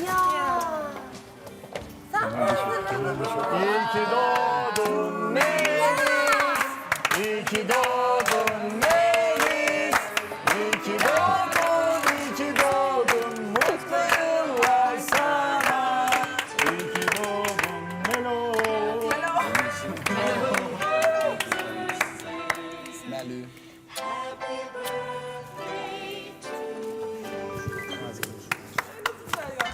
İyi ki doğdun Melis. İyi ki doğdun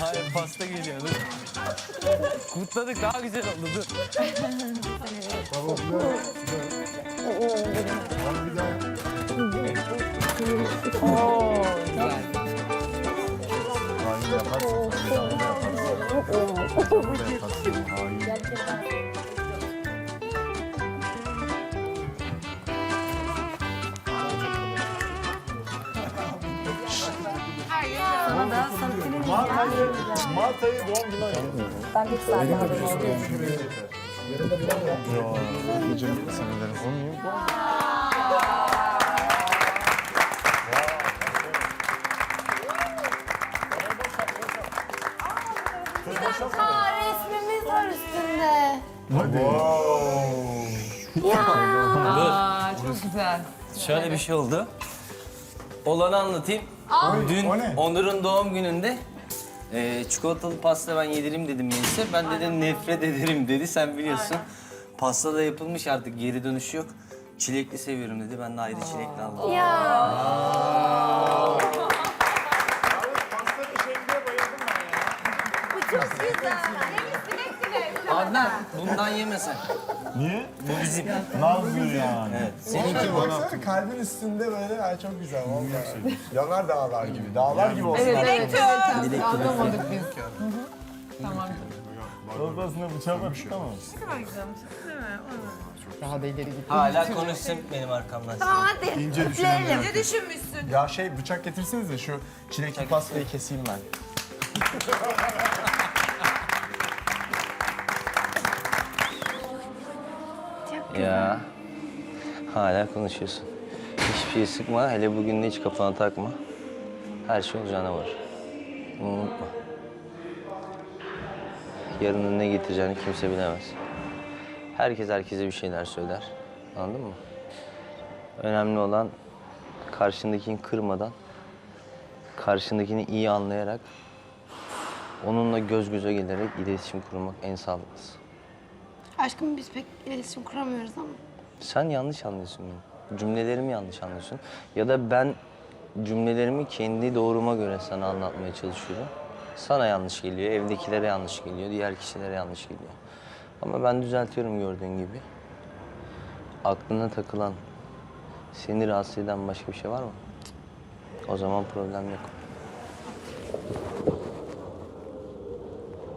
Hayır pasta geliyor. Dur. Kutladık daha güzel oldu. Dur. Baba bir daha. Abi bir daha. Oo. Hayır yaparsın. Hayır yaparsın. Hayır yaparsın. Hayır. Hain. Mart ayı, Mart ayı doğum günü. Yo, nice seneler olmuyor. Aa resmimiz var üstünde. Aa, çok güzel. Şöyle bir şey oldu. Olanı anlatayım. Dün o ne? Onur'un doğum gününde e, çikolatalı pasta ben yedirim dedim Melis'e. Ben dedim nefret ederim dedi. Sen biliyorsun. Pasta da yapılmış artık geri dönüşü yok. Çilekli seviyorum dedi. Ben de ayrı çilekli aldım. Adnan bundan yeme sen. Niye? Bu bizim. Nazlı yani. Evet. Seninki bu. Baksana kalbin üstünde böyle ay çok güzel vallahi. Yanar dağlar gibi. Dağlar gibi olsun. Evet, evet. Anlamadık biz. Hı hı. Tamam. Ortasına bıçak attık ama. Daha da ileri git. Hala konuşsun benim arkamdan. Tamam hadi. İnce düşünelim. Ne düşünmüşsün? Ya şey bıçak getirsenize şu çilekli pastayı keseyim ben. Ya hala konuşuyorsun. Hiçbir şey sıkma, hele bugün de hiç kafana takma. Her şey olacağına var. Bunu unutma. Yarının ne getireceğini kimse bilemez. Herkes herkese bir şeyler söyler. Anladın mı? Önemli olan karşındakini kırmadan, karşındakini iyi anlayarak, onunla göz göze gelerek iletişim kurmak en sağlıklısı. Aşkım biz pek iletişim kuramıyoruz ama. Sen yanlış anlıyorsun beni. Cümlelerimi yanlış anlıyorsun. Ya da ben cümlelerimi kendi doğruma göre sana anlatmaya çalışıyorum. Sana yanlış geliyor, evdekilere yanlış geliyor, diğer kişilere yanlış geliyor. Ama ben düzeltiyorum gördüğün gibi. Aklına takılan, seni rahatsız eden başka bir şey var mı? O zaman problem yok.